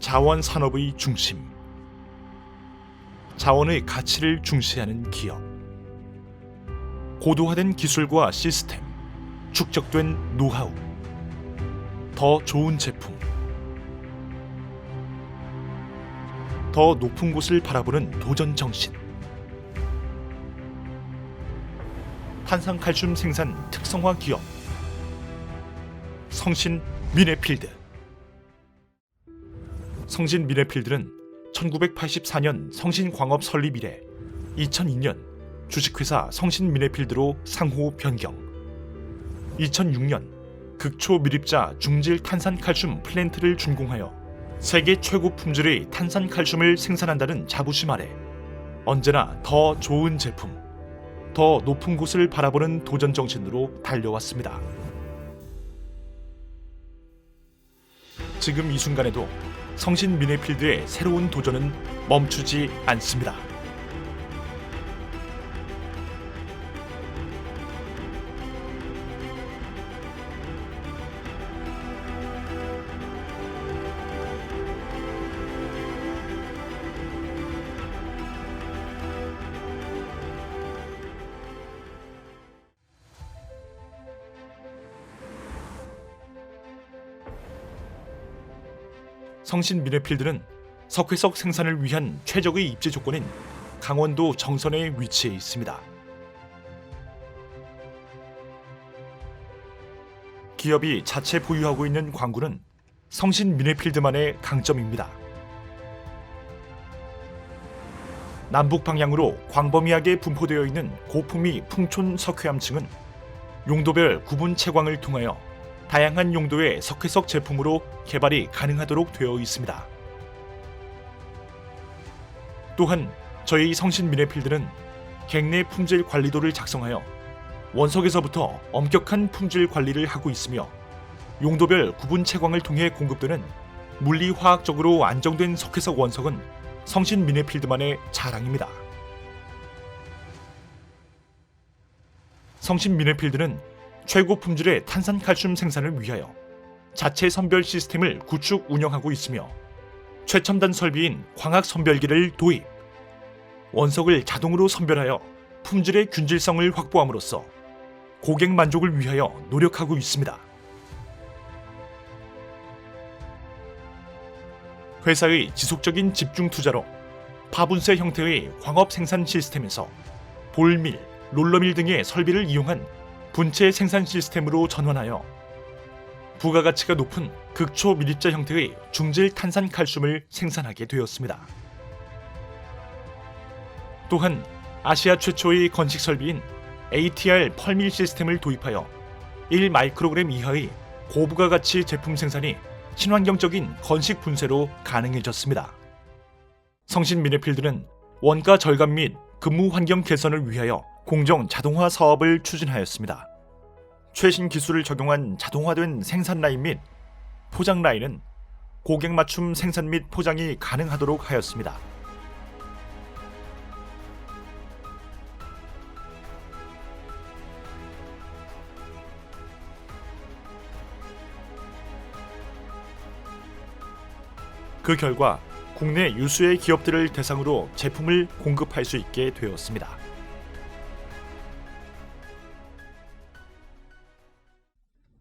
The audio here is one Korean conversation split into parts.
자원 산업의 중심. 자원의 가치를 중시하는 기업. 고도화된 기술과 시스템, 축적된 노하우. 더 좋은 제품. 더 높은 곳을 바라보는 도전 정신. 탄산칼슘 생산 특성화 기업. 성신 미네필드. 성신 미네필드는 1984년 성신광업 설립 이래 2002년 주식회사 성신 미네필드로 상호 변경. 2006년 극초 밀입자 중질 탄산칼슘 플랜트를 준공하여 세계 최고 품질의 탄산칼슘을 생산한다는 자부심 아래 언제나 더 좋은 제품, 더 높은 곳을 바라보는 도전 정신으로 달려왔습니다. 지금 이 순간에도 성신 미네필드의 새로운 도전은 멈추지 않습니다. 성신 미네필드는 석회석 생산을 위한 최적의 입지 조건인 강원도 정선에 위치해 있습니다. 기업이 자체 보유하고 있는 광구는 성신 미네필드만의 강점입니다. 남북 방향으로 광범위하게 분포되어 있는 고품위 풍촌 석회암층은 용도별 구분 채광을 통하여 다양한 용도의 석회석 제품으로 개발이 가능하도록 되어 있습니다. 또한 저희 성신 미네필드는 객내 품질 관리도를 작성하여 원석에서부터 엄격한 품질 관리를 하고 있으며 용도별 구분 채광을 통해 공급되는 물리화학적으로 안정된 석회석 원석은 성신 미네필드만의 자랑입니다. 성신 미네필드는 최고 품질의 탄산칼슘 생산을 위하여 자체 선별 시스템을 구축 운영하고 있으며 최첨단 설비인 광학 선별기를 도입, 원석을 자동으로 선별하여 품질의 균질성을 확보함으로써 고객 만족을 위하여 노력하고 있습니다. 회사의 지속적인 집중 투자로 파분쇄 형태의 광업 생산 시스템에서 볼밀, 롤러밀 등의 설비를 이용한 분체 생산 시스템으로 전환하여 부가가치가 높은 극초 밀입자 형태의 중질 탄산 칼슘을 생산하게 되었습니다. 또한 아시아 최초의 건식 설비인 ATR 펄밀 시스템을 도입하여 1 마이크로그램 이하의 고부가가치 제품 생산이 친환경적인 건식 분쇄로 가능해졌습니다. 성신 미네필드는 원가 절감 및 근무 환경 개선을 위하여 공정 자동화 사업을 추진하였습니다. 최신 기술을 적용한 자동화된 생산 라인 및 포장 라인은 고객 맞춤 생산 및 포장이 가능하도록 하였습니다. 그 결과 국내 유수의 기업들을 대상으로 제품을 공급할 수 있게 되었습니다.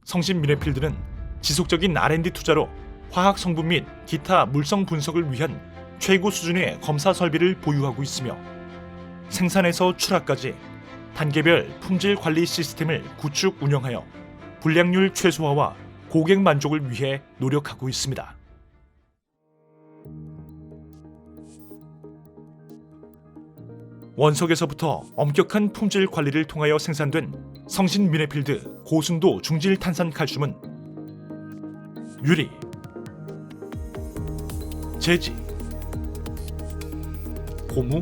성신 미네필드는 지속적인 R&D 투자로 화학 성분 및 기타 물성 분석을 위한 최고 수준의 검사 설비를 보유하고 있으며 생산에서 출하까지 단계별 품질 관리 시스템을 구축 운영하여 불량률 최소화와 고객 만족을 위해 노력하고 있습니다. 원석에서부터 엄격한 품질 관리를 통하여 생산된 성신 미네필드 고순도 중질 탄산 칼슘은 유리, 재지, 고무,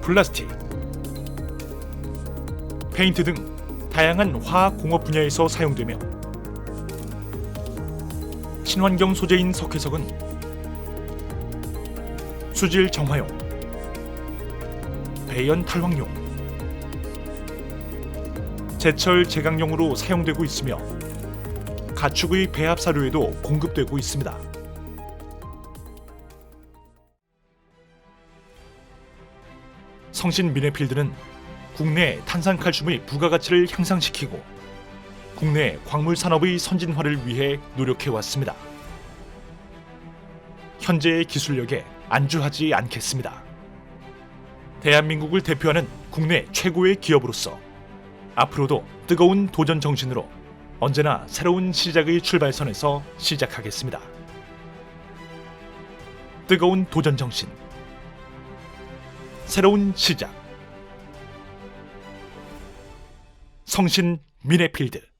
플라스틱, 페인트 등 다양한 화학 공업 분야에서 사용되며 친환경 소재인 석회석은 수질 정화용, 배연 탈황용, 제철 제강용으로 사용되고 있으며 가축의 배합 사료에도 공급되고 있습니다. 성신 미네필드는 국내 탄산칼슘의 부가가치를 향상시키고 국내 광물 산업의 선진화를 위해 노력해 왔습니다. 현재의 기술력에 안주하지 않겠습니다. 대한민국을 대표하는 국내 최고의 기업으로서 앞으로도 뜨거운 도전 정신으로 언제나 새로운 시작의 출발선에서 시작하겠습니다. 뜨거운 도전 정신. 새로운 시작. 성신 미네필드.